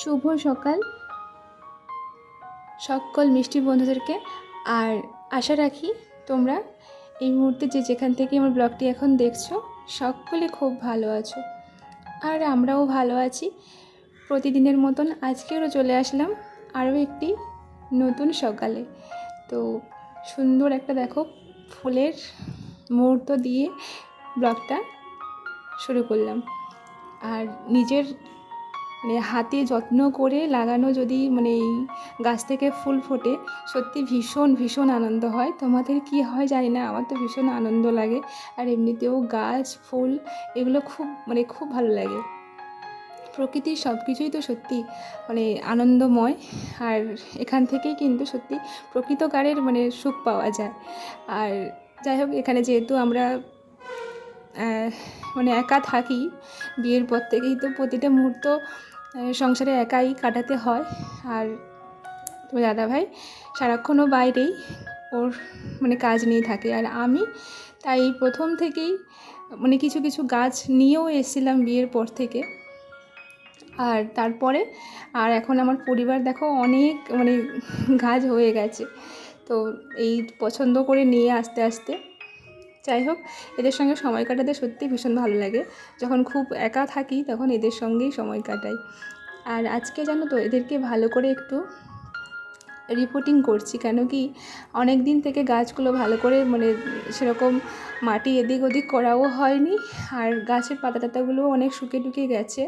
শুভ সকাল। সকল মিষ্টি বন্ধুদেরকে। আর আশা রাখি তোমরা এই মুহূর্তে যে যেখান থেকে আমার ব্লগটি এখন দেখছ, সকলে খুব ভালো আছো। আর আমরাও ভালো আছি। প্রতিদিনের মতন আজকেরও চলে আসলাম আরও একটি নতুন সকালে। তো সুন্দর একটা দেখো ফুলের মুহূর্ত দিয়ে ব্লগটা শুরু করলাম। আর নিজের মানে হাতে যত্ন করে লাগানো যদি মানে এই গাছ থেকে ফুল ফোটে, সত্যি ভীষণ ভীষণ আনন্দ হয়। তোমাদের কি হয় জানি না, আমার তো ভীষণ আনন্দ লাগে। আর এমনিতেও গাছ, ফুল এগুলো খুব মানে খুব ভালো লাগে। প্রকৃতির সব কিছুই তো সত্যি মানে আনন্দময়। আর এখান থেকেই কিন্তু সত্যি প্রকৃতকারের মানে সুখ পাওয়া যায়। আর যাই হোক, এখানে যেহেতু আমরা মানে একা থাকি, বিয়ের পর থেকেই তো প্রতিটা মুহূর্ত সংসারে একাই কাটাতে হয়। আর তোমার দাদাভাই সারাক্ষণও বাইরেই ওর মানে কাজ নিয়ে থাকে। আর আমি তাই প্রথম থেকেই মানে কিছু কিছু গাছ নিয়েও এসেছিলাম বিয়ের পর থেকে। আর তারপরে আর এখন আমার পরিবার দেখো অনেক মানে গাছ হয়ে গেছে। তো এই পছন্দ করে নিয়ে আস্তে আস্তে যাই হোক, এদের সঙ্গে সময় কাটাতে সত্যি ভীষণ ভালো লাগে। যখন খুব একা থাকি, তখন এদের সঙ্গেই সময় কাটাই। আর আজকে জানো তো, এদেরকে ভালো করে একটু রিপোর্টিং করছি, কেন কি অনেক দিন থেকে গাছগুলো ভালো করে মানে সেরকম মাটি এদিক ওদিক করাও হয়নি, আর গাছের পাতা টাতাগুলোও অনেক শুকে টুকে গেছে,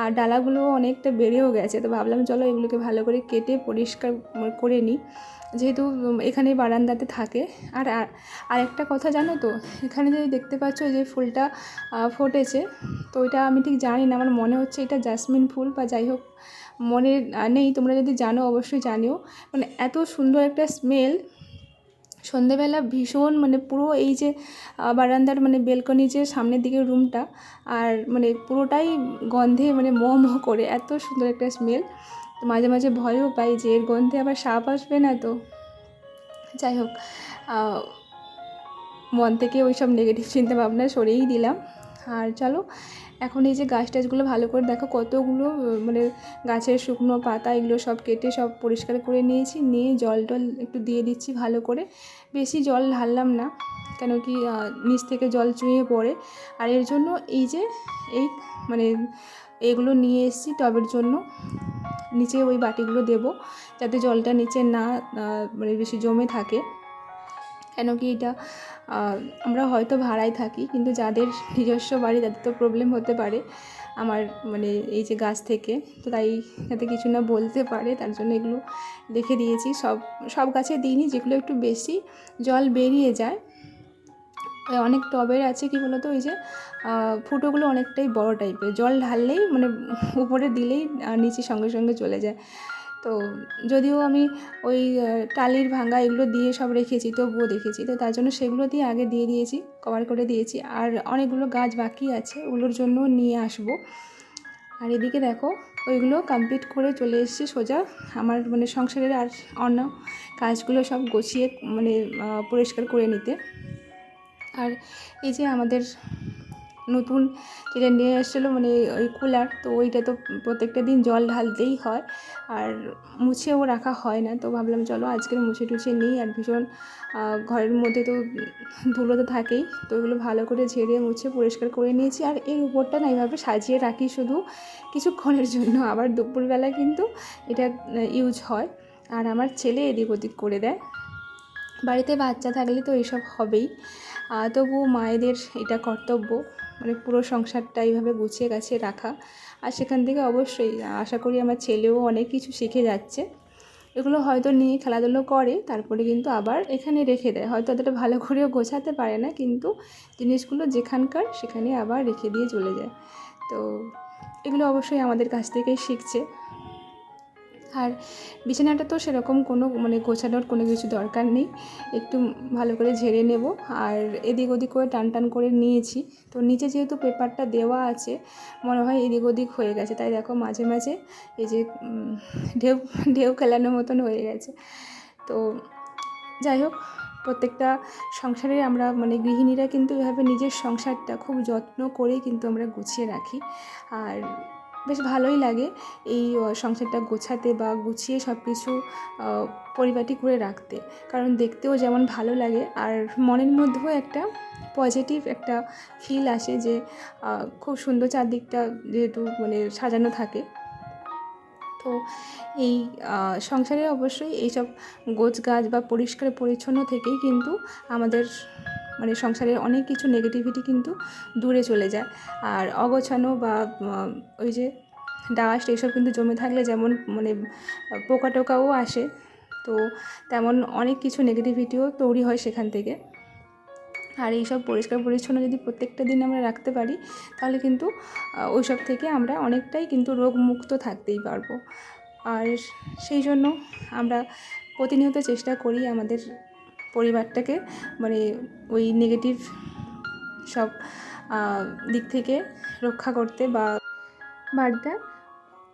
আর ডালাগুলোও অনেকটা বেড়েও গেছে। তো ভাবলাম চলো এগুলোকে ভালো করে কেটে পরিষ্কার করে নিই। যেহেতু এখানে বারান্দাতে থাকে। আর, আর- একটা কথা জানো তো? এখানে যদি দেখতে পাচ্ছ যে ফুলটা ফোটেছে, তো এটা আমি ঠিক জানি না। আমার মনে হচ্ছে এটা জাসমিন ফুল বা যাই হোক, মনে নেই। তোমরা যদি জানো, অবশ্যই জানিও। মানে এত সুন্দর একটা স্মেল। সন্ধেবেলা ভীষণ মানে পুরো এই যে বারান্দার মানে বেলকনি যে সামনের দিকের রুমটা, আর মানে পুরোটাই গন্ধে মানে মোহ মোহ করে, এত সুন্দর একটা স্মেল। তো মাঝে মাঝে ভয়ও পাই যে এর গন্ধে আবার সাপ আসবে না তো। যাই হোক মন থেকে ওই সব নেগেটিভ চিন্তা ভাবনা সরিয়েই দিলাম। আর চলো, এখন এই যে গাছ টাছগুলো ভালো করে দেখো, কতগুলো মানে গাছের শুকনো পাতা এগুলো সব কেটে সব পরিষ্কার করে নিয়েছি, নিয়ে জল টল একটু দিয়ে দিচ্ছি ভালো করে। বেশি জল ঢাললাম না, কেন কি নিচ থেকে জল চুঁয়ে পড়ে। আর এর জন্য এই যে, এই মানে এগুলো নিয়ে এসেছি টবের জন্য। নিচে ওই বাটিগুলো দেবো যাতে জলটা নিচে না মানে বেশি জমে থাকে। কেন কি এটা আমরা হয়তো ভাড়ায় থাকি, কিন্তু যাদের নিজস্ব বাড়ি তাদের তো প্রবলেম হতে পারে আমার মানে এই যে গাছ থেকে। তো তাই যাতে কিছু না বলতে পারে, তার জন্য এগুলো রেখে দিয়েছি। সব সব গাছে দিইনি, যেগুলো একটু বেশি জল বেরিয়ে যায়। অনেক টবের আছে কি বলতো? ওই যে ফুটোগুলো অনেকটাই বড় টাইপের জল ঢাললেই মানে উপরে দিলেই নিচে সঙ্গে সঙ্গে চলে যায়। তো যদিও আমি ওই টালির ভাঙা এগুলো দিয়ে সব রেখেছি, তবুও দেখেছি। তো তার জন্য সেগুলো দিয়ে আগে দিয়ে দিয়েছি কভার করে দিয়েছি। আর অনেকগুলো গাছ বাকি আছে, ওগুলোর জন্য নিয়ে আসব। আর এদিকে দেখো, ওইগুলো কমপ্লিট করে চলে এসেছি সোজা। আমার মানে সংসারের আর অন্য কাজগুলো সব গুছিয়ে মানে পরিষ্কার করে নিতে। আর এই যে আমাদের নতুন যেটা নিয়ে এসেছিল মানে ওই কুলার, তো ওইটা তো প্রত্যেকটা দিন জল ঢালতেই হয় আর মুছেও রাখা হয় না। তো ভাবলাম চলো আজকের মুছে টুছে নিই আর ভীষণ ঘরের মধ্যে তো ধুলো তো থাকেই, তো ওগুলো ভালো করে ঝেড়ে মুছে পরিষ্কার করে নিয়েছি। আর এর উপরটা না এইভাবে সাজিয়ে রাখি শুধু কিছুক্ষণের জন্য। আবার দুপুরবেলা কিন্তু এটা ইউজ হয়। আর আমার ছেলে এদিক ওদিক করে দেয়। বাড়িতে বাচ্চা থাকলে তো এইসব হবেই। তবুও মায়েদের এটা কর্তব্য মানে পুরো সংসারটা এইভাবে গুছিয়ে গাছিয়ে রাখা। আর সেখান থেকে অবশ্যই, আশা করি আমার ছেলেও অনেক কিছু শিখে যাচ্ছে। এগুলো হয়তো নিয়ে খেলাধুলো করে, তারপরে কিন্তু আবার এখানে রেখে দেয়। হয়তো অতটা ভালো করেও গোছাতে পারে না, কিন্তু জিনিসগুলো যেখানকার সেখানে আবার রেখে দিয়ে চলে যায়। তো এগুলো অবশ্যই আমাদের কাছ থেকেই শিখছে। আর বিছানাটা তো সেরকম কোনো মানে গোছানোর কোনো কিছু দরকার নেই। একটু ভালো করে ঝেড়ে নেব আর এদিক ওদিক করে টান টান করে নিয়েছি। তো নিচে যেহেতু পেপারটা দেওয়া আছে, মনে হয় এদিক ওদিক হয়ে গেছে। তাই দেখো মাঝে মাঝে এই যে ঢেউ ঢেউ খেলানোর মতন হয়ে গেছে। তো যাই হোক, প্রত্যেকটা সংসারে আমরা মানে গৃহিণীরা কিন্তু এভাবে নিজের সংসারটা খুব যত্ন করে কিন্তু আমরা গুছিয়ে রাখি। আর বেশ ভালোই লাগে এই সংসারটা গোছাতে বা গুছিয়ে সব কিছু পরিপাটি করে রাখতে। কারণ দেখতেও যেমন ভালো লাগে আর মনের মধ্যেও একটা পজিটিভ একটা ফিল আসে যে খুব সুন্দর চারদিকটা যেহেতু মানে সাজানো থাকে। তো এই সংসারে অবশ্যই এইসব গোছ গাছ বা পরিষ্কার পরিচ্ছন্ন থেকেই কিন্তু আমাদের মানে সংসারের অনেক কিছু নেগেটিভিটি কিন্তু দূরে চলে যায়। আর অগোছানো বা ওই যে ডাস্ট এইসব কিন্তু জমে থাকলে যেমন মানে পোকা টোকাও আসে, তো তেমন অনেক কিছু নেগেটিভিটিও তৈরি হয় সেখান থেকে। আর এইসব পরিষ্কার পরিচ্ছন্ন যদি প্রত্যেকটা দিন আমরা রাখতে পারি, তাহলে কিন্তু ওইসব থেকে আমরা অনেকটাই কিন্তু রোগমুক্ত থাকতেই পারব। আর সেই জন্য আমরা প্রতিনিয়ত চেষ্টা করি আমাদের পরিবারটাকে মানে ওই নেগেটিভ সব দিক থেকে রক্ষা করতে বা বাড়িটা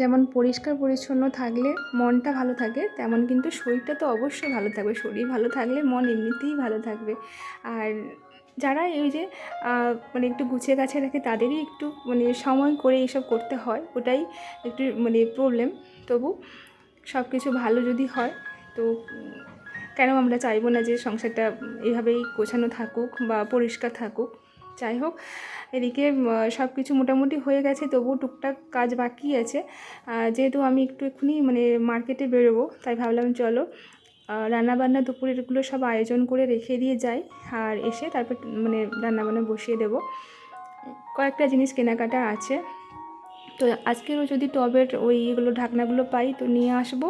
যেমন পরিষ্কার পরিচ্ছন্ন থাকলে মনটা ভালো থাকে, তেমন কিন্তু শরীরটা তো অবশ্যই ভালো থাকবে। শরীর ভালো থাকলে মন এমনিতেই ভালো থাকবে। আর যারা এই যে মানে একটু গুছিয়ে গাছে রাখে তাদেরই একটু মানে সময় করে এইসব করতে হয়, ওটাই একটু মানে প্রবলেম তবু সব কিছু ভালো যদি হয়, তো কেন আমরা চাইব না যে সংসারটা এভাবেই গোছানো থাকুক বা পরিষ্কার থাকুক? যাই হোক, এদিকে সব কিছু মোটামুটি হয়ে গেছে, তবুও টুকটাক কাজ বাকি আছে। যেহেতু আমি একটু এক্ষুনি মানে মার্কেটে বেরোবো, তাই ভাবলাম চলো রান্নাবান্না দুপুরেরগুলো সব আয়োজন করে রেখে দিয়ে যাই আর এসে তারপর মানে রান্নাবান্না বসিয়ে দেবো। কয়েকটা জিনিস কেনাকাটা আছে। তো আজকেরও যদি টবের ওই এগুলো ঢাকনাগুলো পাই তো নিয়ে আসব।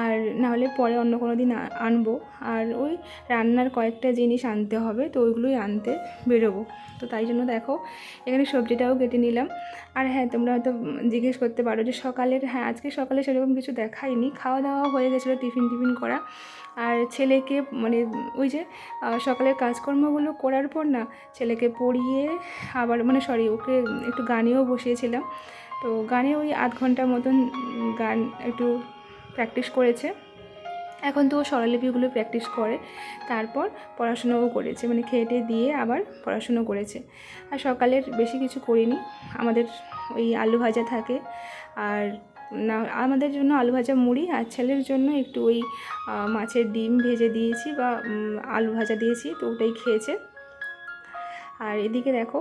আর নাহলে পরে অন্য কোনো দিন আনব। আর ওই রান্নার কয়েকটা জিনিস আনতে হবে, তো ওইগুলোই আনতে বেরোবো। তো তাই জন্য দেখো, এখানে সবজিটাও কেটে নিলাম। আর হ্যাঁ তোমরা হয়তো জিজ্ঞেস করতে পারো যে সকালের হ্যাঁ আজকে সকালে সেরকম কিছু দেখাইনি। খাওয়া দাওয়া হয়ে গেছিল টিফিন টিফিন করা। আর ছেলেকে মানে ওই যে সকালের কাজকর্মগুলো করার পর না, ছেলেকে পড়িয়ে আবার মানে সরি, ওকে একটু গানেও বসিয়েছিলাম। তো গানে ওই আধ ঘণ্টার মতন গান একটু প্র্যাকটিস করেছে। এখন তো স্বরলিপিগুলো প্র্যাকটিস করে। তারপর পড়াশুনোও করেছে মানে খেয়ে টেয়ে দিয়ে আবার পড়াশুনো করেছে। আর সকালের বেশি কিছু করিনি, আমাদের ওই আলু ভাজা থাকে। আর না, আমাদের জন্য আলু ভাজা মুড়ি, আর ছেলের জন্য একটু ওই মাছের ডিম ভেজে দিয়েছি বা আলু ভাজা দিয়েছি, তো ওটাই খেয়েছে। আর এদিকে দেখো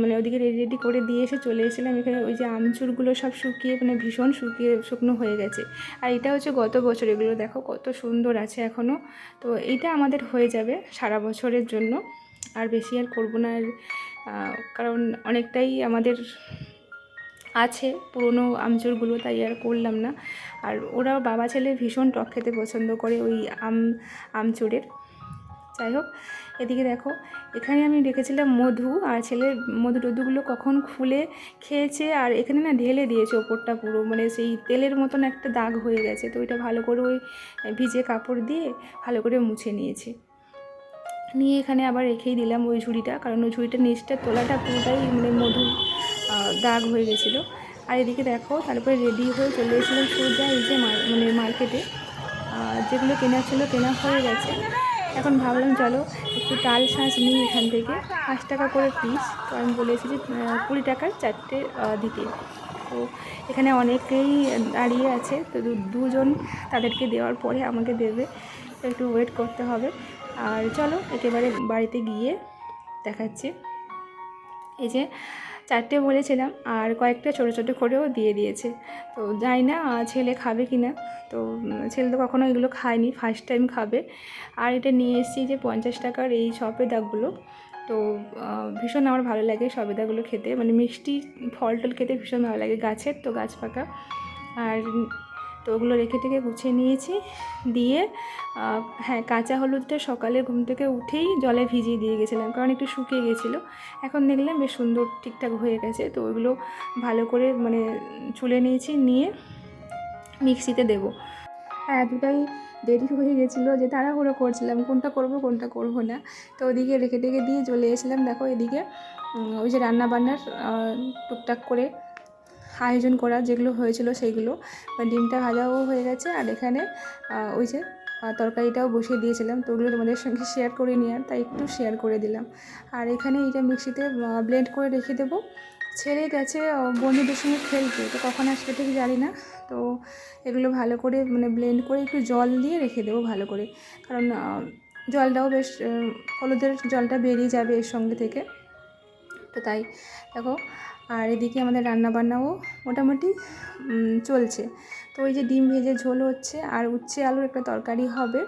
মানে ওদিকে রেডি রেডি করে দিয়ে এসে চলে এসেছিলাম। এখানে ওই যে আমচুরগুলো সব শুকিয়ে মানে ভীষণ শুকিয়ে, শুকনো হয়ে গেছে। আর এটা হচ্ছে গত বছর, এগুলো দেখো কত সুন্দর আছে এখনও তো এইটা আমাদের হয়ে যাবে সারা বছরের জন্য। আর বেশি আর করব না কারণ অনেকটাই আমাদের আছে পুরনো আমচুরগুলো, তাই আর করলাম না। আর ওরা বাবা ছেলে ভীষণ টক খেতে পছন্দ করে ওই আম, আমচুরের। যাই হোক এদিকে দেখো, এখানে আমি রেখেছিলাম মধু আর ছেলের মধু টধুগুলো কখন খুলে খেয়েছে আর এখানে না ঢেলে দিয়েছে ওপরটা পুরো মানে সেই তেলের মতন একটা দাগ হয়ে গেছে। তো ওইটা ভালো করে ওই ভিজে কাপড় দিয়ে ভালো করে মুছে নিয়েছে। নিয়ে এখানে আবার রেখেই দিলাম ওই ঝুড়িটা, কারণ ওই ঝুড়িটা নিচটা তোলাটা পুরোটাই মানে মধু দাগ হয়ে গেছিল। আর এদিকে দেখো, তারপরে রেডি হয়ে চলে এসেছিলাম সোজা এই যে মানে মার্কেটে। যেগুলো কেনা ছিল কেনা হয়ে গেছে। এখন ভাবলাম চলো একটু তাল শাঁস নিই এখান থেকে। পাঁচ টাকা করে পিস তো আমি বলেছি যে কুড়ি টাকার চারটে দিতে। তো এখানে অনেকেই দাঁড়িয়ে আছে, তো দুজন তাদেরকে দেওয়ার পরে আমাকে দেবে। একটু ওয়েট করতে হবে। আর চলো, একেবারে বাড়িতে গিয়ে দেখাচ্ছি। এই যে চারটে বলেছিলাম আর কয়েকটা ছোটো ছোটো করেও দিয়ে দিয়েছে। তো জানি না ছেলে খাবে কি না তো ছেলে তো কখনো এগুলো খায়নি ফার্স্ট টাইম খাবে। আর এটা নিয়ে এসেছি যে পঞ্চাশ টাকার এই সবেদাগুলো। তো ভীষণ আমার ভালো লাগে সবেদাগুলো খেতে। মানে মিষ্টি ফল টল খেতে ভীষণ ভালো লাগে গাছের, তো গাছ পাকা। আর তো ওগুলো রেখে টেখে গুছিয়ে নিয়েছি। দিয়ে হ্যাঁ কাঁচা হলুদটা সকালে ঘুম থেকে উঠেই জলে ভিজিয়ে দিয়ে গেছিলাম, কারণ একটু শুকিয়ে গেছিল। এখন দেখলাম বেশ সুন্দর ঠিকঠাক হয়ে গেছে, তো ওইগুলো ভালো করে মানে চুলে নিয়েছি, নিয়ে মিক্সিতে দেবো। আর এতটাই দেরি হয়ে গেছিল যে তাড়াহুড়ো করছিলাম, কোনটা করব কোনটা করব না। তো ওদিকে রেখে টেখে দিয়ে চলে এসেছিলাম, দেখো এদিকে ওই যে রান্নাবান্নার টুকটাক করে আয়োজন করা যেগুলো হয়েছিল সেইগুলো। ডিমটা ভাজাও হয়ে গেছে আর এখানে ওই যে তরকারিটাও বসিয়ে দিয়েছিলাম। তো ওগুলো তোমাদের সঙ্গে শেয়ার করে নিয়ে তাই একটু শেয়ার করে দিলাম। আর এখানে এইটা মিক্সিতে ব্লেন্ড করে রেখে দেবো। ছেড়ে গেছে বন্ধুদের সঙ্গে খেলতে। তো কখন আসবে ঠিক জানি না। তো এগুলো ভালো করে মানে ব্লেন্ড করে একটু জল দিয়ে রেখে দেবো ভালো করে। কারণ জলটাও বেশ হলুদের জলটা বেরিয়ে যাবে এর সঙ্গে থেকে। তো তাই, দেখো, আর এদিকে আমাদের রান্নাবান্নাও মোটামুটি চলছে। তো ওই যে ডিম ভেজে ঝোল হচ্ছে, আর উচ্ছে আলুর একটা তরকারি হবে।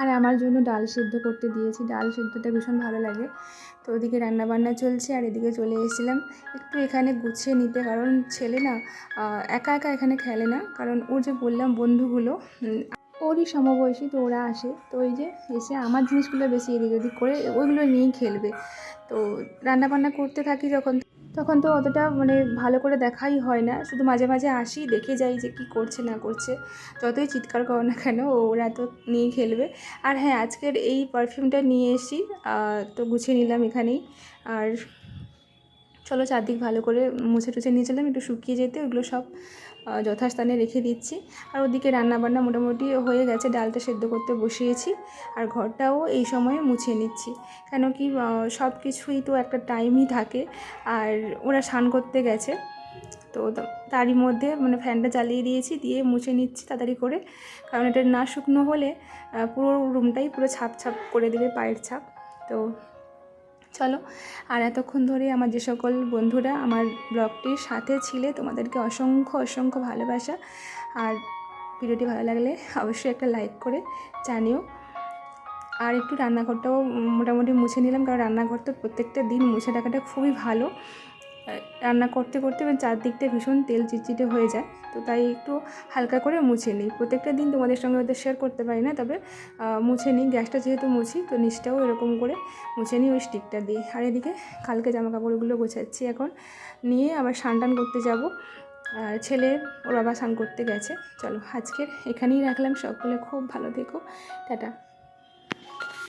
আর আমার জন্য ডাল সিদ্ধ করতে দিয়েছি। ডাল সিদ্ধটা ভীষণ ভালো লাগে। তো ওদিকে রান্নাবান্না চলছে, আর এদিকে চলে এসেছিলাম। একটু এখানে গুছিয়ে নিতে, কারণ ছেলে না একা একা এখানে খেলে না। কারণ ওর যে বললাম বন্ধুগুলো ওরই সমবয়সী তো ওরা আসে। তো ওই যে এসে আমার জিনিসগুলো বেশি এদিক ওদিক করে ওইগুলো নিয়েই খেলবে। তো রান্নাবান্না করতে থাকি যখন, তখন তো অতটা মানে ভালো করে দেখাই হয় না। শুধু মাঝে মাঝে আসি, দেখে যাই যে কী করছে, না করছে। যতই চিৎকার করো না কেন, ওরা তো নিয়ে খেলবে। আর হ্যাঁ আজকের এই পারফিউমটা নিয়ে এসি তো গুছিয়ে নিলাম এখানেই। আর চলো চারদিক ভালো করে মুছে টুছে নিয়ে চলাম একটু শুকিয়ে যেতে ওগুলো সব যথাস্থানে রেখে দিচ্ছি। আর ওদিকে রান্নাবান্না মোটামুটি হয়ে গেছে, ডালটা সেদ্ধ করতে বসিয়েছি, আর ঘরটাও এই সময়ে মুছে নিচ্ছি। কেন কি সব কিছুই তো একটা টাইমই থাকে, আর ওরা স্নান করতে গেছে, তো তারই মধ্যে মানে ফ্যানটা চালিয়ে দিয়েছি, দিয়ে মুছে নিচ্ছি তাড়াতাড়ি করে। কারণ এটা না শুকনো হলে পুরো রুমটাই পুরো ছাপ ছাপ করে দেবে পায়ের ছাপ, তো চলো। আর এতক্ষণ ধরে আমার যে সকল বন্ধুরা আমার ব্লগটির সাথে ছিলে, তোমাদেরকে অসংখ্য অসংখ্য ভালোবাসা। আর ভিডিওটি ভালো লাগলে অবশ্যই একটা লাইক করে জানিও। আর একটু রান্নাঘরটাও মোটামুটি মুছে নিলাম, কারণ রান্নাঘর তো প্রত্যেকটা দিন মুছে রাখাটা খুবই ভালো। রান্না করতে করতে এবার চারদিকটা ভীষণ তেল চিটচিটে হয়ে যায়। তো তাই একটু হালকা করে মুছে নিই। প্রত্যেকটা দিন তোমাদের সঙ্গে হয়তো শেয়ার করতে পারি না, তবে মুছে নিই। গ্যাসটা যেহেতু মুছি, তো নিচটাও এরকম করে মুছে নিই, ওই স্টিকটা দিয়ে। আর এদিকে কালকে জামা কাপড়গুলো গোছাচ্ছি এখন। নিয়ে আবার স্নান টান করতে যাব। আর ছেলে, ওর বাবা স্নান করতে গেছে। চলো, আজকের এখানেই রাখলাম। সকলে খুব ভালো থেকো। টাটা।